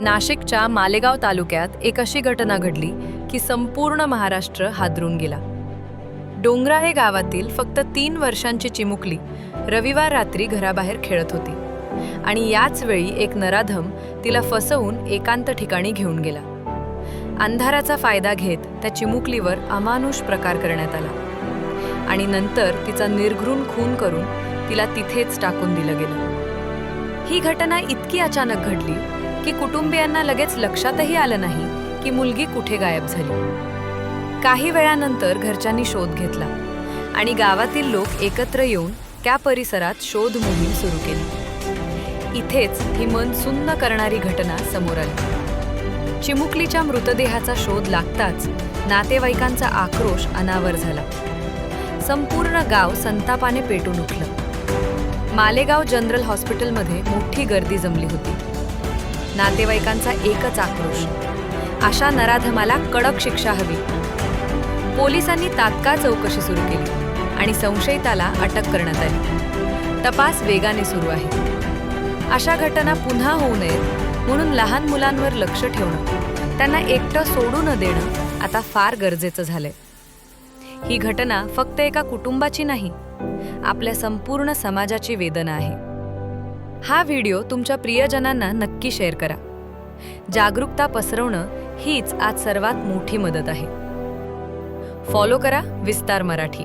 नाशिकच्या मालेगाव तालुक्यात एक अशी घटना घडली की संपूर्ण महाराष्ट्र हादरून गेला. डोंगराळे गावातील फक्त तीन वर्षांची चिमुकली रविवार रात्री घराबाहेर खेळत होती आणि याच वेळी एक नराधम तिला फसवून एकांत ठिकाणी घेऊन गेला. अंधाराचा फायदा घेत त्या चिमुकलीवर अमानुष प्रकार करण्यात आला आणि नंतर तिचा निर्घृण खून करून तिला तिथेच टाकून दिलं गेलं. ही घटना इतकी अचानक घडली की कुटुंबियांना लगेच लक्षातही आलं नाही की मुलगी कुठे गायब झाली. काही वेळानंतर घरच्यांनी शोध घेतला आणि गावातील लोक एकत्र येऊन त्या परिसरात शोध मोहीम सुरू केली. इथेच ही मन सुन्न करणारी घटना समोर आली. चिमुकलीच्या मृतदेहाचा शोध लागताच नातेवाईकांचा आक्रोश अनावर झाला. संपूर्ण गाव संतापाने पेटून उठलं. मालेगाव जनरल हॉस्पिटलमध्ये मोठी गर्दी जमली होती. नातेवाईकांचा एकच आक्रोश. अशा नराधमाला कडक शिक्षा हवी. पोलिसांनी तात्काळ चौकशी सुरू केली आणि संशयिताला अटक करण्यात आली. तपास वेगाने सुरू आहे. अशा घटना पुन्हा होऊ नयेत म्हणून लहान मुलांवर लक्ष ठेवणं त्यांना एकटं सोडू न देणं आता फार गरजेचं झालंय. ही घटना फक्त एका कुटुंबाची नाही आपल्या संपूर्ण समाजाची वेदना आहे. हा व्हिडिओ तुमच्या प्रियजनांना नक्की शेअर करा. जागरूकता पसरवणं हीच आज सर्वात मोठी मदत आहे. फॉलो करा विस्तार मराठी.